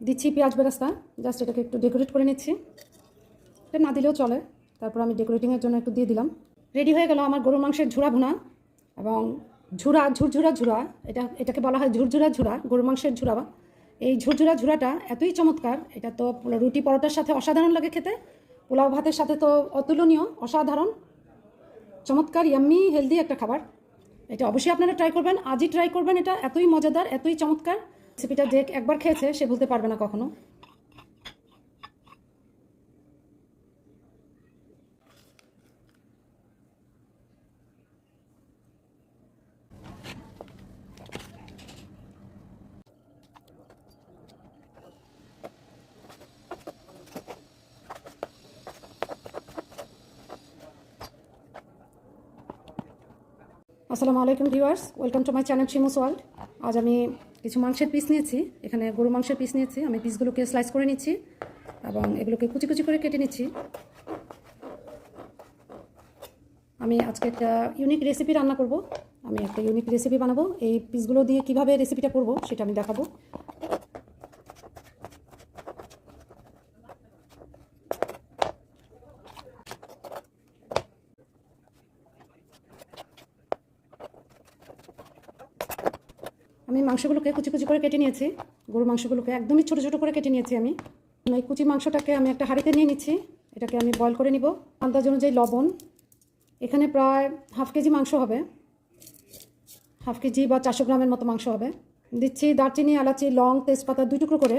দিচ্ছি পেঁয়াজ বেরাস্তা। জাস্ট এটাকে একটু ডেকোরেট করে নিচ্ছি। এটা না দিলেও চলে। তারপর আমি ডেকোরেটিংয়ের জন্য একটু দিয়ে দিলাম। রেডি হয়ে গেল আমার গরুর মাংসের ঝুরা ভুনা এবং ঝুরা ঝুরঝুরা ঝুরা এটা, এটাকে বলা হয় ঝুরঝুরা ঝুরা গরুর মাংসের ঝুরা এই ঝুরঝুরা ঝুরাটা এতই চমৎকার, এটা তো রুটি পরোটার সাথে অসাধারণ লাগে খেতে। পোলাও ভাতের সাথে তো অতুলনীয়, অসাধারণ। চমৎকার ইয়াম্মি হেলদি একটা খাবার। এটা অবশ্যই আপনারা ট্রাই করবেন। আজই ট্রাই করবেন এটা। এতই মজাদার, এতই চমৎকার। রেসিপিটা যে একবার খেয়েছে, সে ভুলতে পারবে না কখনো। আসসালামু আলাইকুম viewers, welcome to my channel Shimu's world. আজ আমি কিছু মাংসের পিস নিয়েছি। এখানে গরু মাংসের পিস নিয়েছি। আমি পিসগুলোকে স্লাইস করে নিচ্ছি এবং এগুলোকে কুচি কুচি করে কেটে নিচ্ছি। আমি আজকে একটা ইউনিক রেসিপি রান্না করব। আমি একটা ইউনিক রেসিপি বানাবো। এই পিসগুলো দিয়ে কীভাবে রেসিপিটা করব সেটা আমি দেখাবো। আমি মাংসগুলোকে কুচি কুচি করে কেটে নিয়েছি। গরুর মাংসগুলোকে একদমই ছোটো ছোটো করে কেটে নিয়েছি আমি। এই কুচি মাংসটাকে আমি একটা হাঁড়িতে নিয়ে নিচ্ছি। এটাকে আমি বয়ল করে নিব। আন্দাজ অনুযায়ী লবণ। এখানে প্রায় হাফ কেজি মাংস হবে। হাফ কেজি বা চারশো গ্রামের মতো মাংস হবে। দিচ্ছি দারচিনি, এলাচি, লং, তেজপাতা দুই টুকরো করে।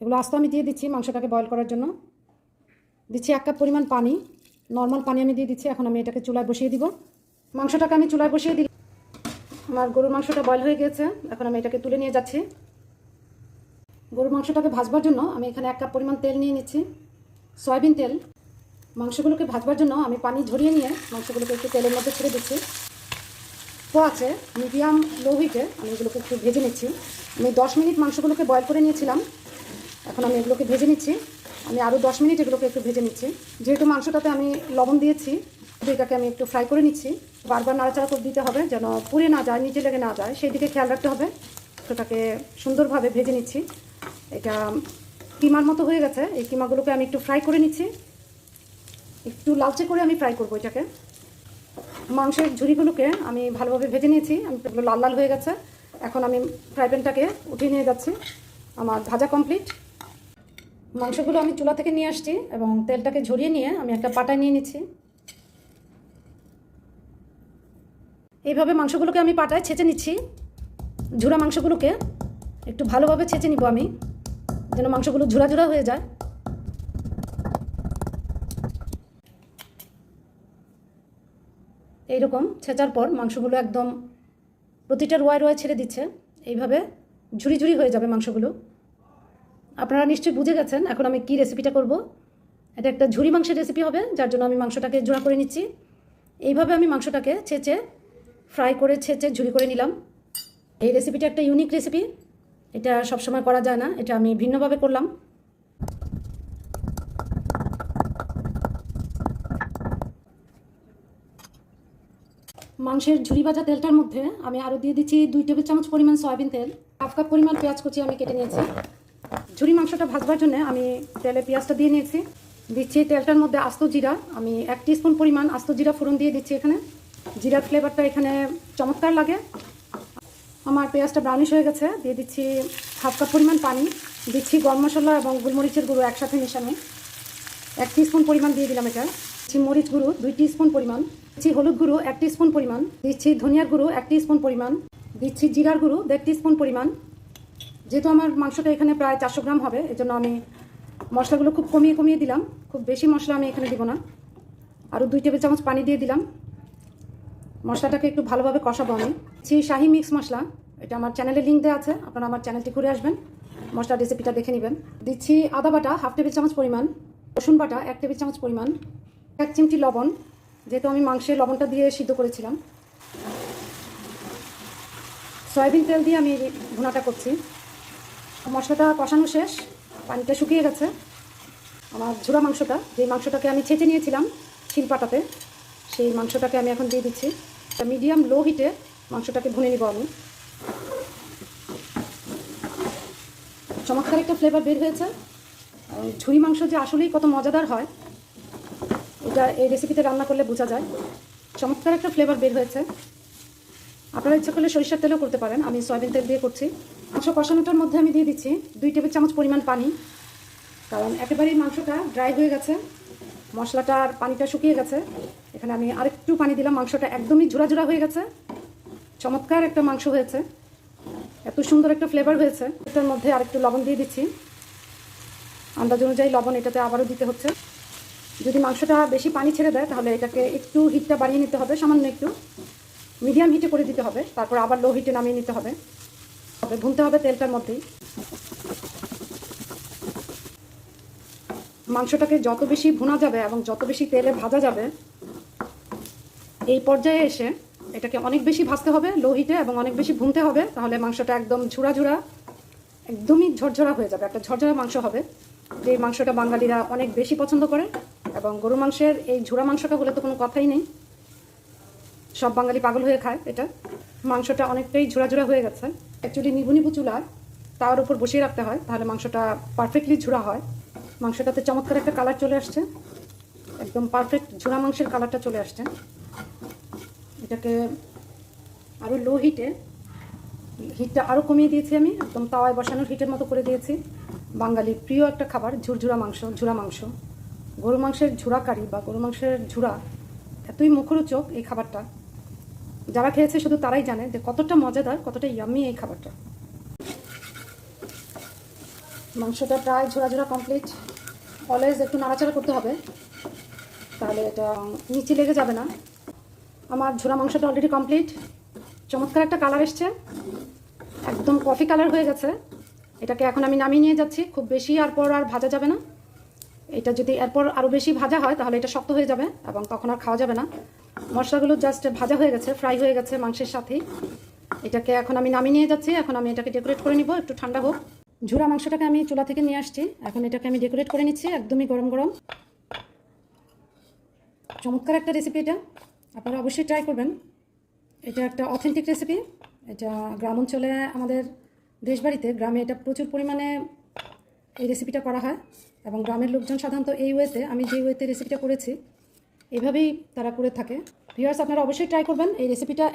এগুলো আস্ত আমি দিয়ে দিচ্ছি মাংসটাকে বয়ল করার জন্য। দিচ্ছি এক কাপ পরিমাণ পানি। নর্মাল পানি আমি দিয়ে দিচ্ছি। এখন আমি এটাকে চুলায় বসিয়ে দিব। মাংসটাকে আমি চুলায় বসিয়ে দিই আমার গরুর মাংসটা বয়ল হয়ে গেছে এখন আমি এটাকে তুলে নিয়ে যাচ্ছি। গরুর মাংসটাকে ভাজবার জন্য আমি এখানে এক কাপ পরিমাণ তেল নিয়ে নিচ্ছি। সয়াবিন তেল। মাংসগুলোকে ভাজবার জন্য আমি পানি ঝরিয়ে নিয়ে মাংসগুলোকে একটু তেলের মধ্যে ছেড়ে দিচ্ছি। তো আছে, মিডিয়াম লো হিটে আমি এগুলোকে একটু ভেজে নিচ্ছি। আমি দশ মিনিট মাংসগুলোকে বয়ল করে নিয়েছিলাম। এখন আমি এগুলোকে ভেজে নিচ্ছি। আমি আরও দশ মিনিট এগুলোকে একটু ভেজে নিচ্ছি। যেহেতু মাংসটাতে আমি লবণ দিয়েছি এটাকে আমি একটু ফ্রাই করে নিচ্ছি। বারবার নাড়াচাড়া করে দিতে হবে যেন পুড়ে না যায়, নিচে লেগে না যায়। সেই দিকে খেয়াল রাখতে হবে। সেটাকে সুন্দরভাবে ভেজে নিচ্ছি। এটা কিমার মতো হয়ে গেছে। এই কিমাগুলোকে আমি একটু ফ্রাই করে নিচ্ছি। একটু লালচে করে আমি ফ্রাই করব এটাকে। মাংসের ঝুড়িগুলোকে আমি ভালোভাবে ভেজে নিয়েছি। আমি লাল লাল হয়ে গেছে। এখন আমি ফ্রাই প্যানটাকে উঠিয়ে নিয়ে যাচ্ছি। আমার ভাজা কমপ্লিট মাংসগুলো আমি চুলা থেকে নিয়ে আসছি এবং তেলটাকে ঝরিয়ে নিয়ে আমি একটা পাটায় নিয়ে নিচ্ছি। এইভাবে মাংসগুলোকে আমি পাটায় ছেঁচে নিচ্ছি। ঝুরা মাংসগুলোকে একটু ভালোভাবে ছেঁচে নিব আমি, যেন মাংসগুলো ঝুরা ঝুরা হয়ে যায়। এইরকম ছেঁচার পর মাংসগুলো একদম প্রতিটা রোয়ায় রোয়ায় ছেড়ে দিচ্ছে। এইভাবে ঝুরি ঝুরি হয়ে যাবে মাংসগুলো। আপনারা নিশ্চয়ই বুঝে গেছেন এখন আমি কি রেসিপিটা করব। এটা একটা ঝুরি মাংসের রেসিপি হবে, যার জন্য আমি মাংসটাকে জোড়া করে নিচ্ছি। এইভাবে আমি মাংসটাকে ছেঁচে ফ্রাই করে ছেঁচে ঝুরি করে নিলাম। এই রেসিপিটা একটা ইউনিক রেসিপি এটা সবসময় করা যায় না, এটা আমি ভিন্নভাবে করলাম। মাংসের ঝুরি ভাজা তেলটার মধ্যে আমি আরও দিয়ে দিচ্ছি দুই টেবিল চামচ পরিমাণ সয়াবিন তেল। হাফ কাপ পরিমাণ পেঁয়াজ কুচি আমি কেটে নিয়েছি। ঝুরি মাংসটা ভাজবার জন্য আমি তেলে পেঁয়াজটা দিয়ে নিয়েছি। দিচ্ছি তেলটার মধ্যে আস্ত জিরা। আমি এক স্পুন পরিমাণ আস্ত জিরা ফোড়ন দিয়ে দিচ্ছি এখানে। জিরার ফ্লেভারটা এখানে চমৎকার লাগে। আমার পেঁয়াজটা ব্রাউনিশ হয়ে গেছে, দিয়ে দিচ্ছি হাফ কাপ পরিমাণ পানি, দিচ্ছি গরম মশলা এবং গোলমরিচের গুঁড়ো একসাথে মেশানো। এক স্পুন পরিমাণ দিয়ে দিলাম এটা। দিচ্ছি মরিচ গুঁড়ো, দুই স্পুন পরিমাণ। দিচ্ছি হলুদ গুঁড়ো, এক স্পুন পরিমাণ। দিচ্ছি ধনিয়ার গুঁড়ো, এক স্পুন পরিমাণ। দিচ্ছি জিরার গুঁড়ো, দেড় স্পুন পরিমাণ। যেহেতু আমার মাংসটা এখানে প্রায় চারশো গ্রাম হবে, এজন্য আমি মশলাগুলো খুব কমিয়ে কমিয়ে দিলাম। খুব বেশি মশলা আমি এখানে দিব না। আরও দুই টেবিল চামচ পানি দিয়ে দিলাম। মশলাটাকে একটু ভালোভাবে কষাবো আমি। দিচ্ছি শাহি মিক্স মশলা, এটা আমার চ্যানেলে লিঙ্ক দেওয়া আছে, আপনারা আমার চ্যানেলটি ঘুরে আসবেন, মশলা রেসিপিটা দেখে নেবেন। দিচ্ছি আদা বাটা হাফ টেবিল চামচ পরিমাণ, রসুন বাটা, এক টেবিল চামচ পরিমাণ, এক চিমটি লবণ, যেহেতু আমি মাংসের লবণটা দিয়ে সিদ্ধ করেছিলাম। সয়াবিন তেল দিয়ে আমি ভুনাটা করছি। মশলাটা কষানো শেষ, পানিটা শুকিয়ে গেছে। আমার ঝোড়া মাংসটা যে মাংসটাকে আমি ছেঁচে নিয়েছিলাম, শিলপাটাতে, সেই মাংসটাকে আমি এখন দিয়ে দিচ্ছি। মিডিয়াম লো হিটে মাংসটাকে ভুনে নিব আমি। চমৎকার একটা ফ্লেভার বের হয়েছে। ঝুরি মাংস যে আসলেই কত মজাদার হয়, এটা এই রেসিপিতে রান্না করলে বোঝা যায়। চমৎকার একটা ফ্লেভার বের হয়েছে। আপনারা ইচ্ছা করলে সরিষার তেলও করতে পারেন, আমি সয়াবিন তেল দিয়ে করছি। মাংস কষানোটার মধ্যে আমি দিয়ে দিচ্ছি দুই টেবিল চামচ পরিমাণ পানি। কারণ একেবারেই মাংসটা ড্রাই হয়ে গেছে মশলাটার পানিটা শুকিয়ে গেছে। এখানে আমি আরেকটু পানি দিলাম, মাংসটা একদমই ঝুরা ঝুরা হয়ে গেছে। চমৎকার একটা মাংস হয়েছে। এত সুন্দর একটা ফ্লেভার হয়েছে। এটার মধ্যে আরেকটু লবণ দিয়ে দিচ্ছি। আন্দাজ অনুযায়ী লবণ এটাতে আবারও দিতে হচ্ছে। যদি মাংসটা বেশি পানি ছেড়ে দেয়, তাহলে এটাকে একটু হিটটা বাড়িয়ে নিতে হবে, সামান্য একটু। মিডিয়াম হিটে করে দিতে হবে, তারপর আবার লো হিটে নামিয়ে নিতে হবে। তবে ভুনতে হবে তেলটার মধ্যেই। মাংসটাকে যত বেশি ভুনা যাবে এবং যত বেশি তেলে ভাজা যাবে এই পর্যায়ে এসে এটাকে অনেক বেশি ভাজতে হবে লো হিটে এবং অনেক বেশি ভুনতে হবে, তাহলে মাংসটা একদম ঝুরা ঝুরা, একদমই ঝরঝরা হয়ে যাবে। একটা ঝরঝরা মাংস হবে, যে মাংসটা বাঙালিরা অনেক বেশি পছন্দ করে এবং গরু মাংসের এই ঝুরা মাংসটা হলে তো কোনো কথাই নেই। সব বাঙালি পাগল হয়ে খায় এটা। মাংসটা অনেকটাই ঝুরা ঝুরা হয়ে গেছে। অ্যাকচুয়ালি নিবু নিবু চুলা, তার উপর বসিয়ে রাখতে হয়, তাহলে মাংসটা পারফেক্টলি ঝুড়া হয়। মাংসটাতে চমৎকার একটা কালার চলে আসছে। একদম পারফেক্ট ঝুরা মাংসের কালারটা চলে আসছে। এটাকে আরও লো হিটে হিটটা আরও কমিয়ে দিয়েছি আমি, একদম তাওয়ায় বসানোর হিটের মতো করে দিয়েছি। বাঙালি প্রিয় একটা খাবার, ঝুরঝুরা মাংস, ঝুরা মাংস। গরু মাংসের ঝুরা কারি বা গরু মাংসের ঝুরা এতই মুখরোচক এই খাবারটা। যারা খেয়েছে শুধু তারাই জানে যে কতটা মজাদার, কতটা ইয়াম্মি এই খাবারটা। মাংসটা প্রায় ঝোড়া ঝোড়া কমপ্লিট অলওয়েজ একটু নাড়াচাড়া করতে হবে। তাহলে এটা নিচে লেগে যাবে না। আমার ঝোড়া মাংসটা অলরেডি কমপ্লিট চমৎকার একটা কালার এসছে। একদম কফি কালার হয়ে গেছে। এটাকে এখন আমি নামিয়ে নিয়ে যাচ্ছি। খুব বেশি আর পর আর ভাজা যাবে না। এটা যদি এরপর আরও বেশি ভাজা হয়, তাহলে এটা শক্ত হয়ে যাবে এবং তখন আর খাওয়া যাবে না। মশলাগুলো জাস্ট ভাজা হয়ে গেছে ফ্রাই হয়ে গেছে মাংসের সাথেই। এটাকে এখন আমি নামিয়ে নিয়ে যাচ্ছি। এখন আমি এটাকে ডেকোরেট করে নিব। একটু ঠান্ডা হোক। ঝুরা মাংসটাকে আমি চুলা থেকে নিয়ে আসছি। এখন এটাকে আমি ডেকোরেট করে নিচ্ছি। একদমই গরম গরম। চমৎকার একটা রেসিপি এটা। আপনারা অবশ্যই ট্রাই করবেন। এটা একটা অথেন্টিক রেসিপি এটা গ্রাম অঞ্চলে আমাদের দেশবাড়িতে, গ্রামে এটা প্রচুর পরিমাণে এই রেসিপিটা করা হয় এবং গ্রামের লোকজন সাধারণত এই ওয়েতে আমি যে ওয়েতে রেসিপিটা করেছি, এভাবেই তারা করে থাকে। ভিউয়ার্স আপনারা অবশ্যই ট্রাই করবেন এই রেসিপিটা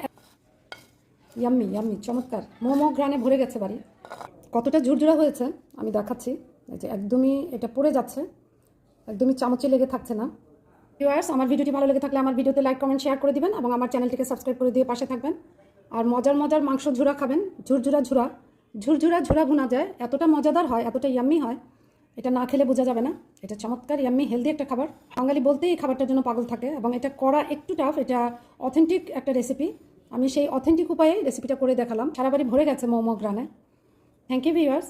ইয়াম্মি ইয়াম্মি চমৎকার। মোমো গ্রানে ভরে গেছে বাড়ি। কতটা ঝুরঝুরা হয়েছে, আমি দেখাচ্ছি। যে একদমই এটা পড়ে যাচ্ছে, একদমই চামচে লেগে থাকছে না। ভিউয়ার্স, আমার ভিডিওটি ভালো লেগে থাকলে আমার ভিডিওতে লাইক, কমেন্ট, শেয়ার করে দিবেন এবং আমার চ্যানেলটিকে সাবস্ক্রাইব করে দিয়ে পাশে থাকবেন। আর মজার মজার মাংস ঝুরা খাবেন, ঝুরঝুরা ঝুরা। ঝুরঝুরা ঝুরা ভুনা যায়, এতটা মজাদার হয়, এতটা ইয়াম্মি হয়, এটা না খেলে বোঝা যাবে না। এটা চমৎকার ইয়াম্মি হেলদি একটা খাবার। বাঙালি বলতেই এই খাবারটার জন্য পাগল থাকে এবং এটা করা একটু টাফ এটা অথেন্টিক একটা রেসিপি আমি সেই অথেন্টিক উপায়ে রেসিপিটা করে দেখালাম। সারা বাড়ি ভরে গেছে মোমো গ্রানে থ্যাংক ইউ ভিউয়ার্স